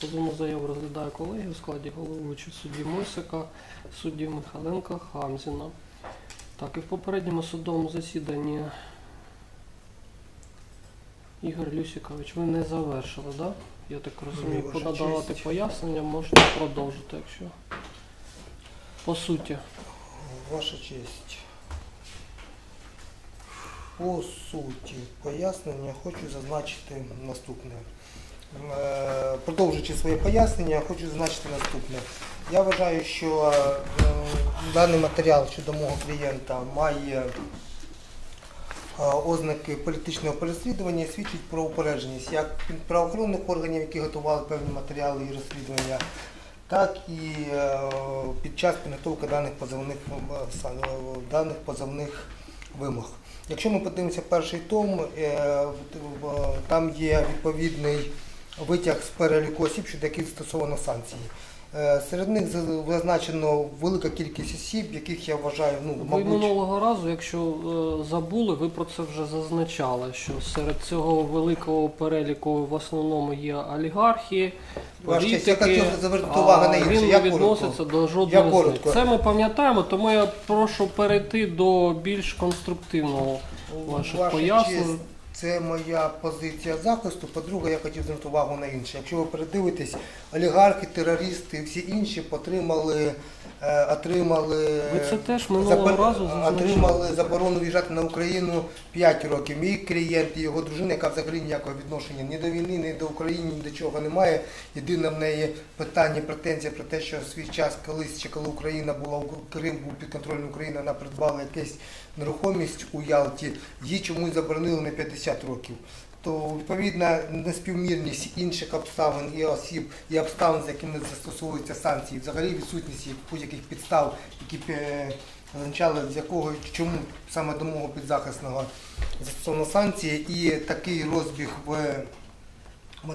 Позовну заяву розглядає колеги у складі головуючого судді Мосика, судді Михайленка Хамзіна. Так, і в попередньому судовому засіданні Ігор Люсікович, ви не завершили, так? Да? Я так розумію, ваша подавати честь. пояснення можна продовжити, якщо. По суті. Ваша честь. По суті, пояснення хочу зазначити наступне. Е, Продовжуючи своє пояснення, хочу зазначити наступне. Я вважаю, що е, даний матеріал щодо мого клієнта має е, ознаки політичного переслідування і свідчить про упередженість як правоохоронних органів, які готували певні матеріали і розслідування, так і під час підготовки даних позовних, даних позовних вимог. Якщо ми подивимося перший том, там є відповідний витяг з переліку осіб, щодо яких застосовано санкції. Е, Серед них зазначено велика кількість осіб, яких я вважаю, ну, Ви минулого разу, якщо е, забули, ви про це вже зазначали, що серед цього великого переліку в основному є олігархи, честь, я політики, хотів звернути увагу на інше. Я відноситься до коротко. Це ми пам'ятаємо, тому я прошу перейти до більш конструктивного ваших пояснень. Це моя позиція захисту. По-друге, я хотів звернути увагу на інше. Якщо ви передивитесь, олігархи, терористи і всі інші отримали, е, отримали, Ви це теж минулого разу отримали заборону в'їжджати на Україну 5 років. Мій клієнт і його дружина, яка взагалі ніякого відношення ні до війни, ні до України, ні до чого немає. Єдине в неї питання, претензія про те, що в свій час колись, ще коли Україна була Крим був під контролем України, вона придбала якесь нерухомість у Ялті, їй чомусь заборонили на 50 років. То відповідна неспівмірність інших обставин і осіб і обставин, з якими застосовуються санкції, взагалі відсутність будь-яких підстав, які е, означали, з якого чому саме до мого підзахисного застосовано санкції, і такий розбіг в е,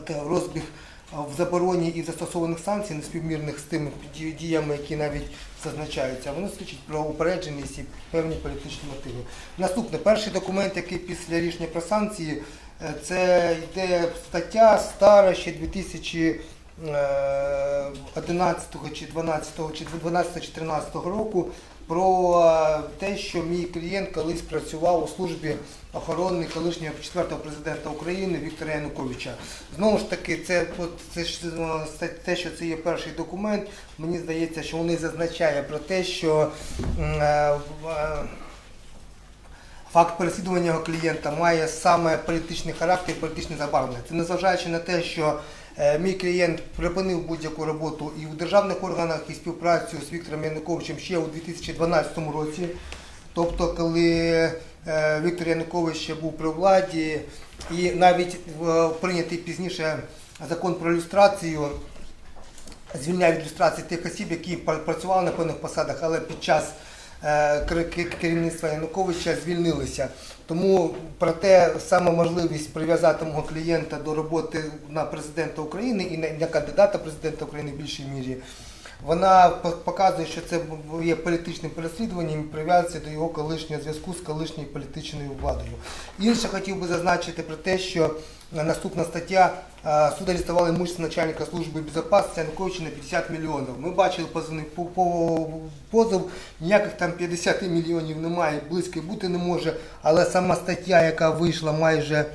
розбіг в забороні і застосованих санкцій, неспівмірних з тими діями, які навіть зазначаються, воно свідчить про упередженість і певні політичні мотиви. Наступне, перший документ, який після рішення про санкції, е, це йде стаття стара ще 2011 чи 12 чи 12 чи 13 року про е, те, що мій клієнт колись працював у службі охорони колишнього четвертого президента України Віктора Януковича. Знову ж таки, це, це е, це- те, що це є перший документ. Мені здається, що вони зазначає про те, що е, Факт переслідування клієнта має саме політичний характер, політичне забарвлення. Це незважаючи на те, що мій клієнт припинив будь-яку роботу і в державних органах і співпрацю з Віктором Януковичем ще у 2012 році. Тобто, коли е, Віктор Янукович ще був при владі, і навіть прийнятий пізніше закон про ілюстрацію звільняє від люстрації тих осіб, які працювали на певних посадах, але під час е, кер- кер- керівництва Януковича звільнилися. Тому проте саме можливість прив'язати мого клієнта до роботи на президента України і на кандидата президента України в більшій мірі. Вона по- показує, що це є політичним переслідуванням і прив'язується до його колишнього зв'язку з колишньою політичною владою. Інше хотів би зазначити про те, що е, наступна стаття е, суд арестували имущество начальника служби безопасности Януковича на 50 мільйонів. Ми бачили позовний по- по- позов, ніяких там 50 мільйонів немає, близько бути не може, але сама стаття, яка вийшла майже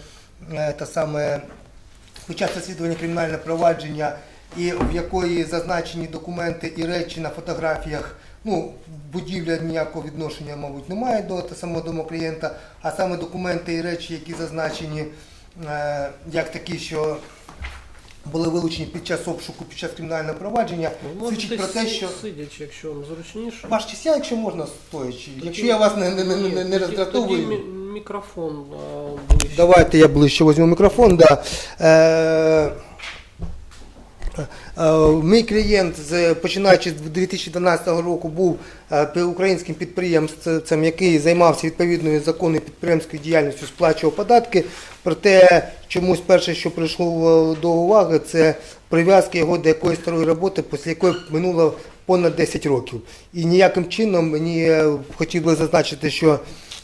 е, та саме під час розслідування кримінального провадження, і в якої зазначені документи і речі на фотографіях, ну, будівля ніякого відношення, мабуть, немає до самого дому клієнта, а саме документи і речі, які зазначені е, як такі, що були вилучені під час обшуку, під час кримінального провадження, Ви свідчить про те, що сидячи, якщо вам зручніше. ваш честь, якщо можна стоячи, якщо я вас не, не, не, не, не роздратовую. Мікрофон ближче. Давайте я ближче візьму мікрофон. Да. Е, Мій клієнт, починаючи з 2012 року, був е, українським підприємцем, який займався відповідною законною підприємською діяльністю, сплачував податки. Проте чомусь перше, що прийшло е, до уваги, це прив'язка його до якоїсь старої роботи, після якої минуло понад 10 років. І ніяким чином мені е, хотів би зазначити, що Е,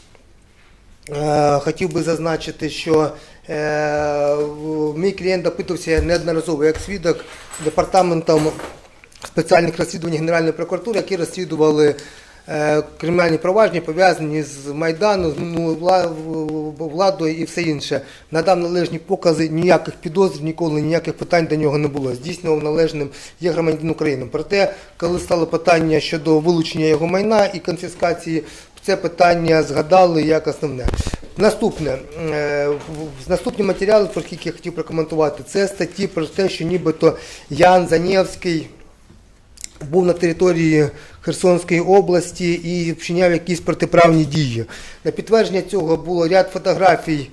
Хотів би зазначити, що е, мій клієнт допитувався неодноразово як свідок департаментом спеціальних розслідувань Генеральної прокуратури, які розслідували е, кримінальні провадження, пов'язані з Майдану, з ну, владою і все інше. Надав належні покази, ніяких підозр, ніколи ніяких питань до нього не було. Здійснював належним є громадянин України. Проте, коли стало питання щодо вилучення його майна і конфіскації, це питання згадали як основне. Наступне, е, наступні матеріали, про які я хотів прокоментувати, це статті про те, що нібито Ян Занєвський був на території Херсонської області і вчиняв якісь протиправні дії. На підтвердження цього було ряд фотографій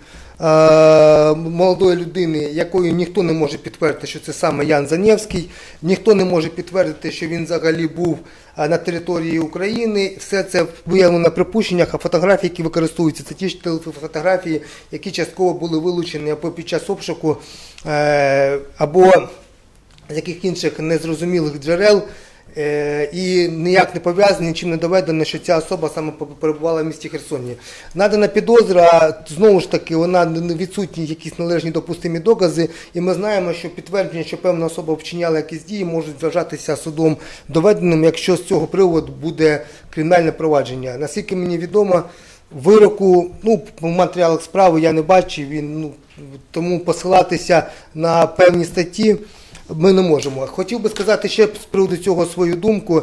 молодої людини, якою ніхто не може підтвердити, що це саме Ян Занєвський, ніхто не може підтвердити, що він взагалі був е, на території України. Все це виявлено на припущеннях, а фотографії, які використовуються, це ті ж фотографії, які частково були вилучені або під час обшуку, е, або з яких інших незрозумілих джерел. Е, І ніяк не пов'язані, нічим не доведено, що ця особа саме перебувала в місті Херсоні. Надана підозра, знову ж таки, вона відсутні якісь належні допустимі докази, і ми знаємо, що підтвердження, що певна особа вчиняла якісь дії, можуть вважатися судом доведеним, якщо з цього приводу буде кримінальне провадження. Наскільки мені відомо, вироку, ну, в матеріалах справи я не бачив, він, ну, тому посилатися на певні статті ми не можемо. Хотів би сказати ще з приводу цього свою думку.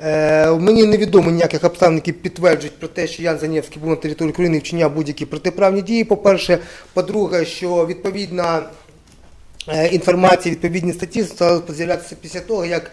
Е, мені невідомо ніяких обставин, які підтверджують про те, що Ян Занєвський був на території України і вчиняв будь-які протиправні дії. По-перше, по-друге, що відповідна е, інформація, відповідні статті стали з'являтися після того, як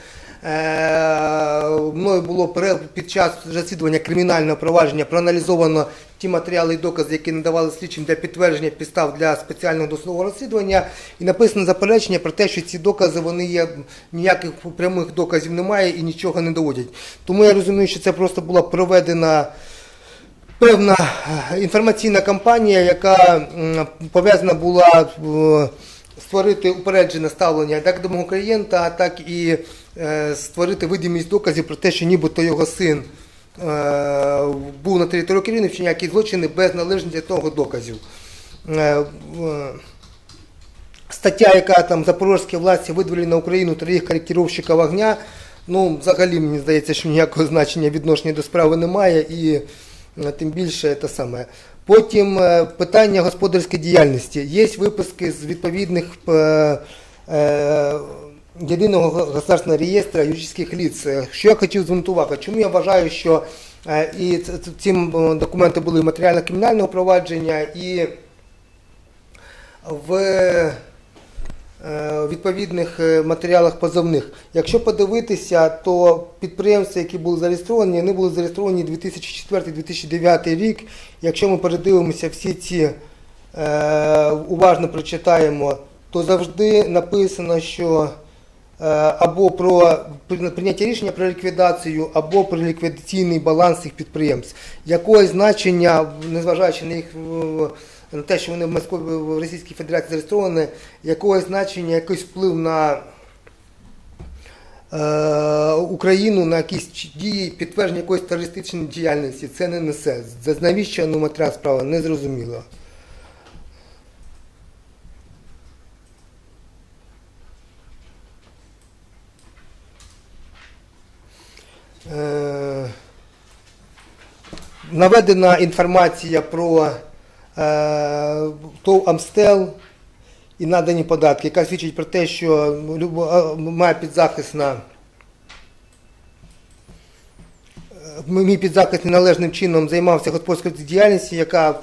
мною було під час розслідування кримінального провадження проаналізовано ті матеріали і докази, які надавали слідчим для підтвердження підстав для спеціального досудового розслідування, і написано заперечення про те, що ці докази вони є ніяких прямих доказів немає і нічого не доводять. Тому я розумію, що це просто була проведена певна е, інформаційна кампанія, яка пов'язана була е, створити упереджене ставлення як до мого клієнта, так і е, створити видимість доказів про те, що нібито його син е, був на території України, вчиняв якісь злочини без належних для того доказів. Е, е, Стаття, яка там запорозькі власті видвели на Україну троїх корректировщиків огня, ну, взагалі мені здається, що ніякого значення відношення до справи немає і е, тим більше те саме. Потім е, питання господарської діяльності. Є виписки з відповідних е, е, єдиного государственного реєстру юридичних лиц. Е, Що я хотів звернути увагу? Чому я вважаю, що е, і ц- ц- ці м, документи були матеріально-кримінального провадження і в е, відповідних е, матеріалах позовних. Якщо подивитися, то підприємства, які були зареєстровані, вони були зареєстровані 2004-2009 рік. Якщо ми передивимося всі ці е, уважно прочитаємо, то завжди написано, що е, або про прийняття рішення про ліквідацію, або про ліквідаційний баланс цих підприємств. Якогось значення, незважаючи на їх е, на те, що вони в Москві в Російській Федерації зареєстровані, якогось значення, якийсь вплив на е, Україну на якісь дії, підтвердження якоїсь терористичної діяльності, це не несе. Навіщо ну, матеріал справи, наведена інформація про е, ТОВ Амстел і надані податки, яка свідчить про те, що е, підзахисна е, мій підзахисний належним чином займався господарською діяльністю, яка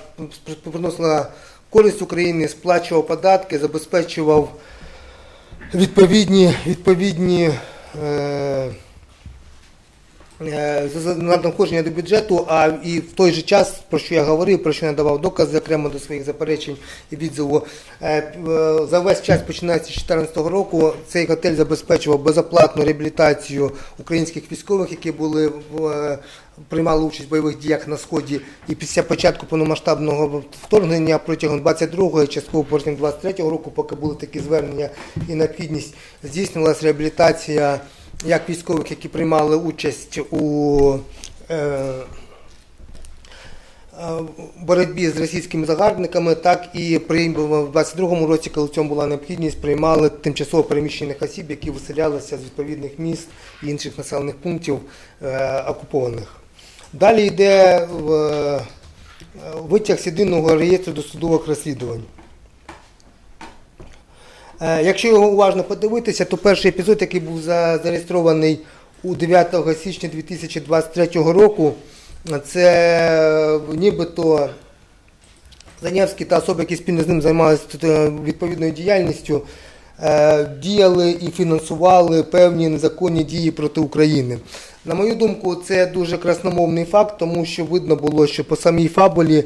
приносила користь Україні, сплачував податки, забезпечував відповідні, відповідні е, надходження до бюджету, а і в той же час, про що я говорив, про що я давав докази окремо до своїх заперечень і відзиву, е, е, за весь час, починаючи з 2014 року, цей готель забезпечував безоплатну реабілітацію українських військових, які були е, приймали участь в бойових діях на сході. І після початку повномасштабного вторгнення протягом 22-го і частково протягом 23-го року, поки були такі звернення і необхідність, здійснювалася реабілітація як військових, які приймали участь у е, боротьбі з російськими загарбниками, так і в 22-му році, коли в цьому була необхідність, приймали тимчасово переміщених осіб, які виселялися з відповідних міст і інших населених пунктів е, окупованих. Далі йде е, витяг з єдиного реєстру досудових розслідувань. Е, Якщо його уважно подивитися, то перший епізод, який був за- зареєстрований у 9 січня 2023 року, це е, нібито Занявський та особи, які спільно з ним займалися е, відповідною діяльністю, діяли і фінансували певні незаконні дії проти України. На мою думку, це дуже красномовний факт, тому що видно було, що по самій фабулі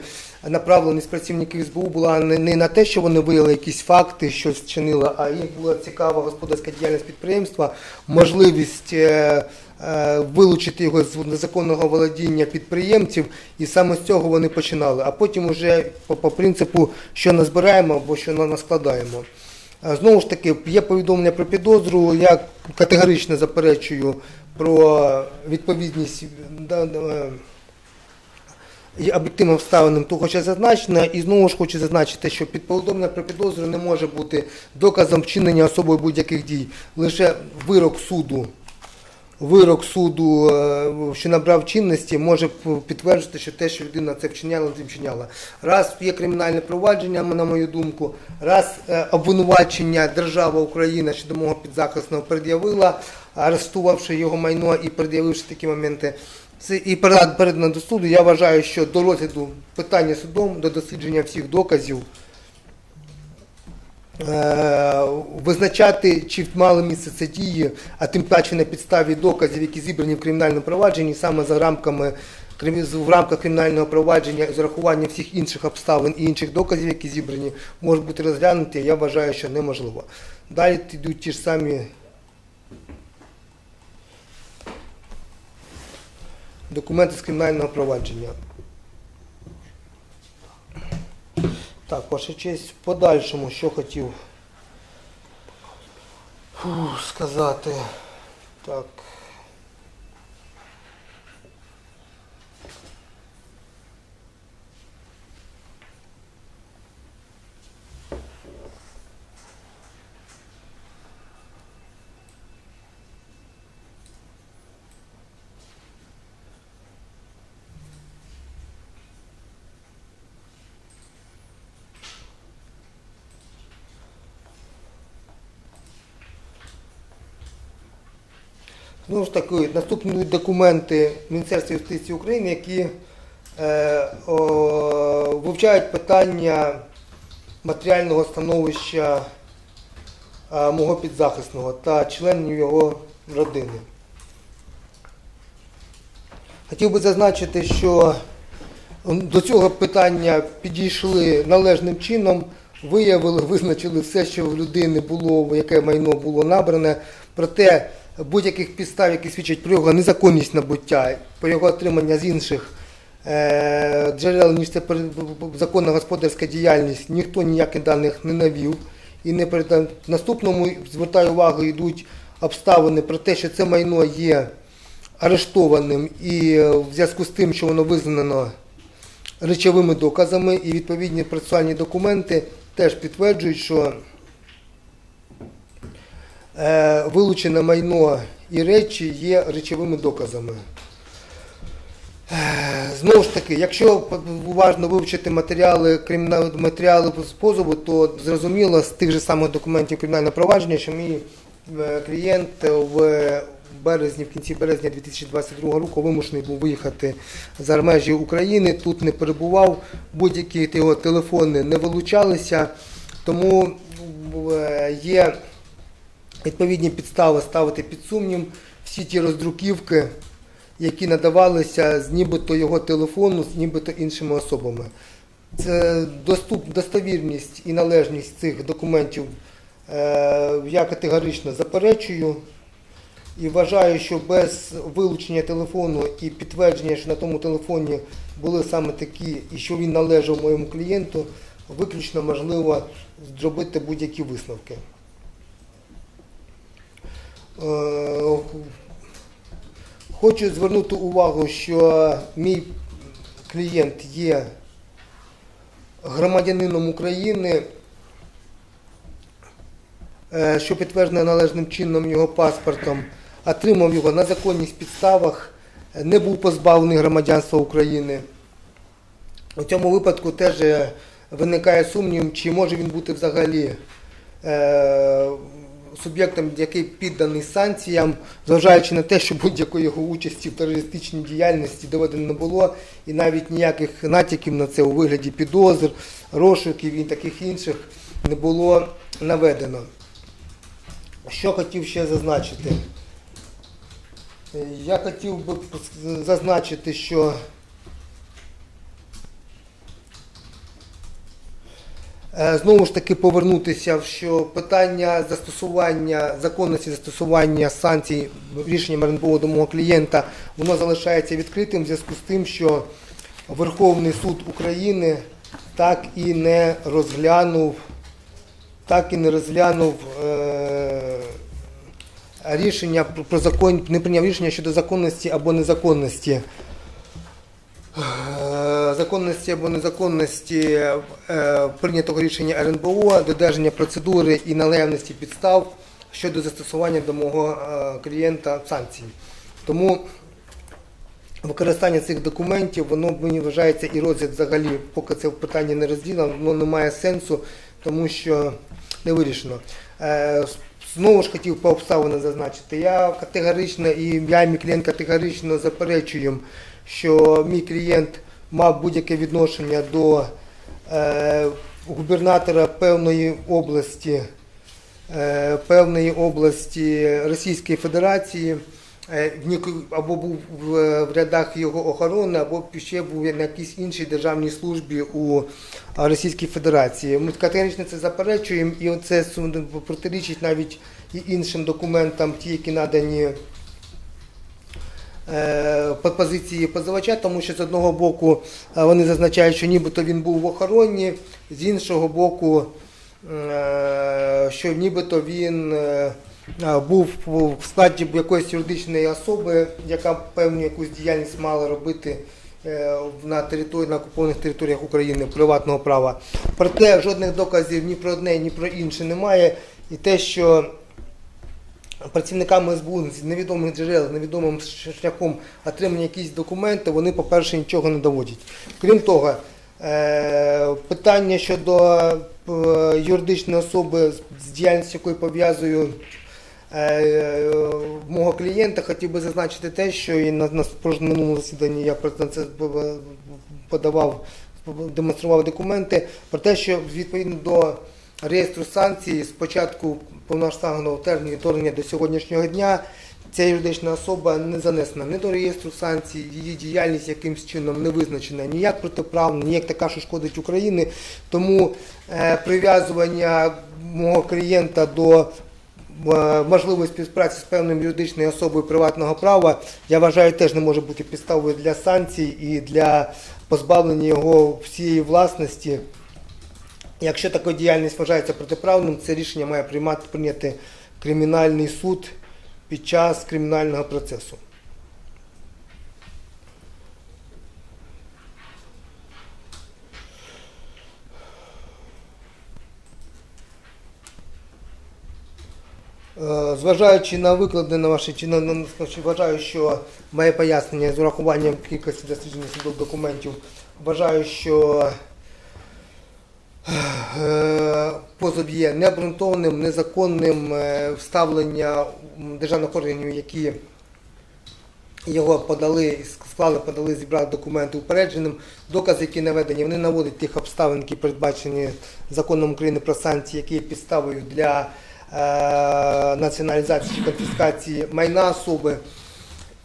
направленість працівників СБУ була не, на те, що вони виявили якісь факти, що вчинили, а їм була цікава господарська діяльність підприємства, можливість е, е, вилучити його з незаконного володіння підприємців, і саме з цього вони починали. А потім вже по, по принципу, що назбираємо або що на- наскладаємо. Е, Знову ж таки, є повідомлення про підозру. Я категорично заперечую про відповідність е, і об'єктивним обставинам того, що зазначено, і знову ж хочу зазначити, що підподобне про підозру не може бути доказом вчинення особою будь-яких дій. Лише вирок суду, вирок суду, е, що набрав чинності, може підтверджувати, що те, що людина це вчиняла, не вчиняла. Раз є кримінальне провадження, на мою думку, раз е, обвинувачення держава Україна щодо мого підзахисного пред'явила, арештувавши його майно і пред'явивши такі моменти. Це і передано до суду. Я вважаю, що до розгляду питання судом, до дослідження всіх доказів, визначати, чи мали місце це дії, а тим паче на підставі доказів, які зібрані в кримінальному провадженні, саме за рамками в рамках кримінального провадження з урахуванням всіх інших обставин і інших доказів, які зібрані, можуть бути розглянуті, я вважаю, що неможливо. Далі йдуть ті ж самі документи з кримінального провадження. Так, ваша честь, в подальшому, що хотів фу, сказати. Так. Знову ж таки, наступні документи Міністерства юстиції України, які е, о, вивчають питання матеріального становища е, мого підзахисного та членів його родини. Хотів би зазначити, що до цього питання підійшли належним чином, виявили, визначили все, що в людини було, яке майно було набране. Проте будь-яких підстав, які свідчать про його незаконність набуття, про його отримання з інших е, джерел, ніж це законна господарська діяльність, ніхто ніяких даних не навів. І не передав. Наступному звертаю увагу, йдуть обставини про те, що це майно є арештованим і е, в зв'язку з тим, що воно визнано речовими доказами і відповідні процесуальні документи теж підтверджують, що вилучене майно і речі є речовими доказами. Е, Знову ж таки, якщо уважно вивчити матеріали матеріали позову, то зрозуміло з тих же самих документів кримінального провадження, що мій е, клієнт в березні, в кінці березня 2022 року вимушений був виїхати за межі України, тут не перебував, будь-які його телефони не вилучалися, тому е, є відповідні підстави ставити під сумнів всі ті роздруківки, які надавалися з нібито його телефону, з нібито іншими особами. Це доступ, достовірність і належність цих документів е, я категорично заперечую і вважаю, що без вилучення телефону і підтвердження, що на тому телефоні були саме такі, і що він належав моєму клієнту, виключно можливо зробити будь-які висновки. Е, Хочу звернути увагу, що мій клієнт є громадянином України, е, що підтверджено належним чином його паспортом, отримав його на законних підставах, не був позбавлений громадянства України. У цьому випадку теж е, виникає сумнів, чи може він бути взагалі суб'єктом, який підданий санкціям, зважаючи на те, що будь-якої його участі в терористичній діяльності доведено не було, і навіть ніяких натяків на це у вигляді підозр, розшуків і таких інших не було наведено. Що хотів ще зазначити? Я хотів би зазначити, що Знову ж таки повернутися, що питання застосування законності застосування санкцій рішенням РНБО до мого клієнта воно залишається відкритим в зв'язку з тим, що Верховний суд України так і не розглянув, так і не розглянув е, рішення про- закон, не прийняв рішення щодо законності або незаконності. Е, законності або незаконності е, прийнятого рішення РНБО, додержання процедури і наявності підстав щодо застосування до мого е, клієнта санкцій. Тому використання цих документів, воно мені вважається і розгляд взагалі, поки це питання не розділено, воно не має сенсу, тому що не вирішено. Е, Знову ж хотів по обставинам зазначити. Я категорично і я і мій клієнт категорично заперечуємо, що мій клієнт мав будь-яке відношення до е, губернатора певної області, е, певної області Російської Федерації, е, або був в, рядах його охорони, або ще був на якійсь іншій державній службі у Російській Федерації. Ми категорично це заперечуємо, і це протирічить навіть і іншим документам, ті, які надані позиції позивача, тому що з одного боку е, вони зазначають, що нібито він був в охороні, з іншого боку, е, що нібито він е, е, був в складі якоїсь юридичної особи, яка певну якусь діяльність мала робити е, на території на окупованих територіях України приватного права. Проте жодних доказів ні про одне, ні про інше немає. І те, що працівниками СБУ з невідомих джерел, з невідомим шляхом отримання якісь документи, вони, по-перше, нічого не доводять. Крім того, е, питання щодо е, юридичної особи, з- діяльністю якої пов'язую е, мого клієнта, хотів би зазначити те, що і на, на засіданні я про це подавав, демонстрував документи про те, що відповідно до реєстру санкцій з початку повноштабного терміну вторгнення до сьогоднішнього дня ця юридична особа не занесена ні до реєстру санкцій, її діяльність якимсь чином не визначена ні як протиправна, ні як така, що шкодить Україні. Тому е, прив'язування мого клієнта до е, можливої співпраці з певною юридичною особою приватного права, я вважаю, теж не може бути підставою для санкцій і для позбавлення його всієї власності. Якщо така діяльність вважається протиправним, це рішення має приймати прийняти кримінальний суд під час кримінального процесу. Е, Зважаючи на викладене на ваші чи на, вважаю, що моє пояснення з урахуванням кількості досліджених документів, вважаю, що позов є необґрунтованим, незаконним е, вставлення державних органів, які його подали, склали, подали, зібрали документи упередженим. Докази, які наведені, вони наводять тих обставин, які передбачені законом України про санкції, які є підставою для е, націоналізації чи конфіскації майна особи.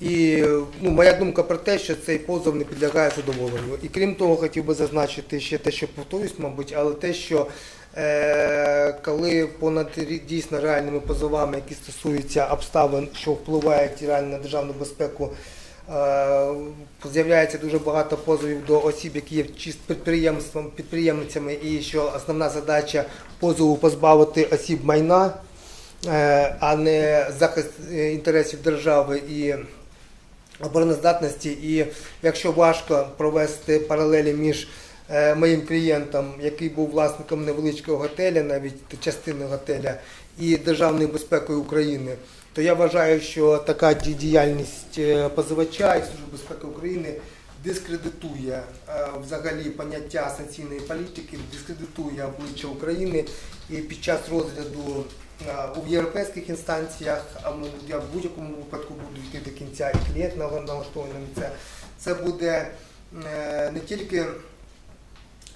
І ну, моя думка про те, що цей позов не підлягає задоволенню. І крім того, хотів би зазначити ще те, що повторюсь, мабуть, але те, що е, коли понад дійсно реальними позовами, які стосуються обставин, що впливають реально на державну безпеку, е, з'являється дуже багато позовів до осіб, які є чисто підприємством, підприємцями, і що основна задача позову позбавити осіб майна, е, а не захист е, інтересів держави і обороноздатності. І якщо важко провести паралелі між е, моїм клієнтом, який був власником невеличкого готеля, навіть частини готеля, і державною безпекою України, то я вважаю, що така діяльність е, позивача і Служби безпеки України дискредитує е, взагалі поняття санкційної політики, дискредитує обличчя України і під час розгляду у європейських інстанціях, я в будь-якому випадку буду йти до кінця, і клієнт нал- налаштований на це. Це буде е, не тільки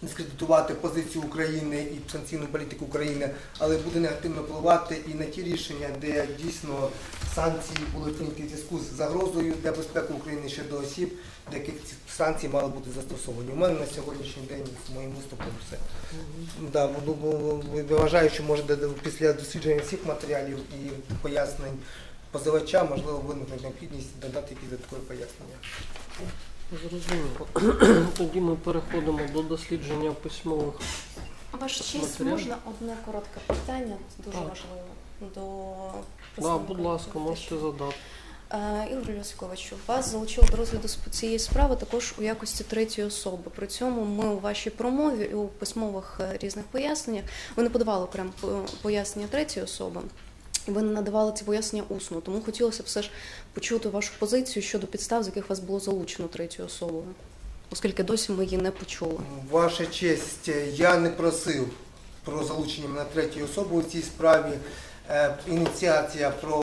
дискредитувати позицію України і санкційну політику України, але буде негативно впливати і на ті рішення, де дійсно санкції були прийняті в зв'язку з загрозою для безпеки України щодо осіб, до яких ці санкції мали бути застосовані. У мене на сьогоднішній день з моїм виступом все. Да, вважаю, що може після дослідження всіх матеріалів і пояснень позивача можливо виникне необхідність додати якісь додаткові пояснення. Зрозуміло. Тоді ми переходимо до дослідження письмових. Ваша честь, Матеріал? можна одне коротке питання, дуже Так. важливо. До Да, представника будь ласка, можете задати. Е, Ігор Йосиковичу, вас залучили до розгляду сп- цієї справи також у якості третьої особи. При цьому ми у вашій промові і у письмових е, різних поясненнях ви не подавали прям по- пояснення третьої особи. І ви не надавали ці пояснення усно, тому хотілося б все ж почути вашу позицію щодо підстав, з яких вас було залучено третьою особою, оскільки досі ми її не почули. Ваша честь, я не просив про залучення мене третьої особи у цій справі. Е, Ініціація про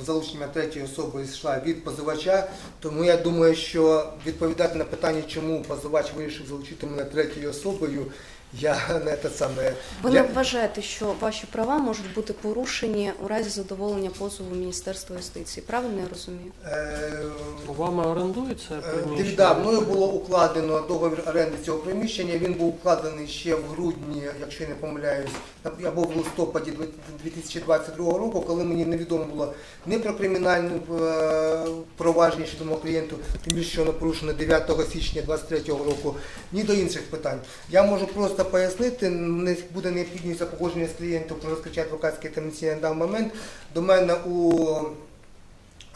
е, залучення третьої особи йшла від позивача, тому я думаю, що відповідати на питання, чому позивач вирішив залучити мене третьою особою, я не те саме. Ви Я- не вважаєте, що ваші права можуть бути порушені у разі задоволення позову Міністерства юстиції? Правильно я розумію? Е, Вами орендується Е. Да, мною було укладено договір оренди цього приміщення. Він був укладений ще в грудні, якщо я не помиляюсь, або в листопаді 2022 року, коли мені невідомо було ні про кримінальне е, провадження щодо мого клієнту, тим більше що воно порушено 9 січня 2023 року, ні до інших питань. Я можу просто пояснити, не буде необхідність за погодження з клієнтом про розкриття адвокатської таємниці на даний момент. До мене у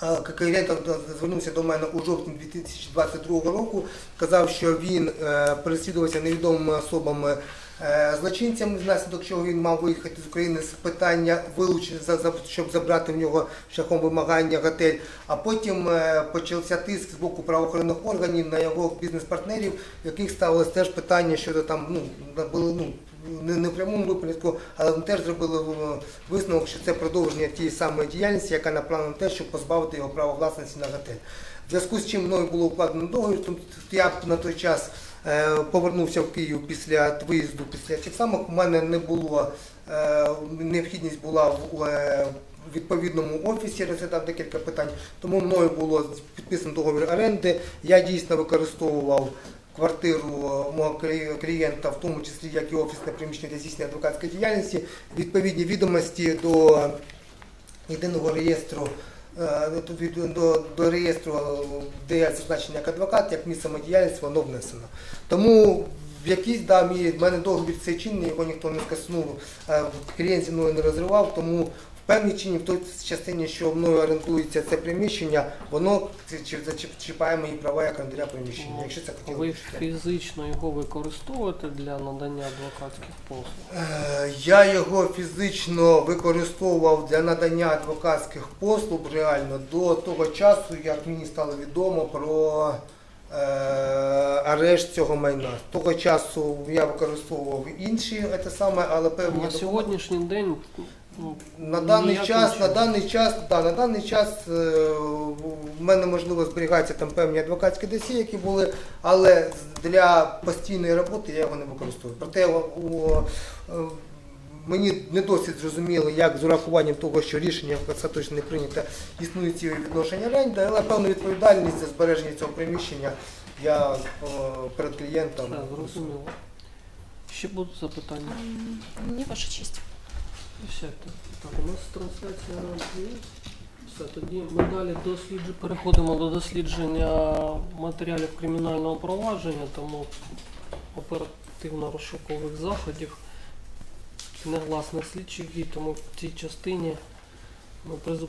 Е, Клієнт звернувся до мене у жовтні 2022 року, казав, що він е, переслідувався невідомими особами е, злочинцями, внаслідок чого він мав виїхати з України з питання вилучення, щоб забрати в нього шляхом вимагання готель. А потім е, почався тиск з боку правоохоронних органів на його бізнес-партнерів, в яких ставилось теж питання щодо там, ну, були, ну, не, в прямому випадку, але вони теж зробили е, висновок, що це продовження тієї самої діяльності, яка направлена на те, щоб позбавити його права власності на готель. В зв'язку з чим мною було укладено договір, тут я на той час повернувся в Київ після виїзду, після тих самих у мене не було е, необхідність була в е, відповідному офісі, розглядав декілька питань, тому мною було підписано договір оренди. Я дійсно використовував квартиру мого клієнта, в тому числі як і офісне приміщення для здійснення адвокатської діяльності, відповідні відомості до єдиного реєстру. Е, до- До, реєстру, де зазначення як адвокат, як місце самодіяльність, воно внесено. Тому в якійсь да, в мене договір цей чинний, його ніхто не скаснув, е, клієнт зі мною не розривав, тому певній чині, в той частині, що мною орендується це приміщення, воно зачіпає мої права як орендаря приміщення. Якщо це хотіло Ви фізично його використовуєте для надання адвокатських послуг? Е, Я його фізично використовував для надання адвокатських послуг реально до того часу, як мені стало відомо про е, арешт цього майна. З того часу я використовував інші це саме, але певні На сьогоднішній день ну, на даний ніяким час, на даний час, да, на даний час е, в мене можливо зберігаються там певні адвокатські досі, які були, але для постійної роботи я його не використовую. Проте у, у, е, мені не досить зрозуміло, як з урахуванням того, що рішення остаточно не прийнято, існують ці відношення оренди, але певну відповідальність за збереження цього приміщення я е, перед клієнтом. все зрозуміло. Ще будуть запитання? М, Ні, ваша честь. Сядьте. Так, у нас трансляція є. Все, тоді ми далі досліджу, переходимо до дослідження матеріалів кримінального провадження, тому оперативно-розшукових заходів, негласних слідчих дій, тому в цій частині ми призупинимося.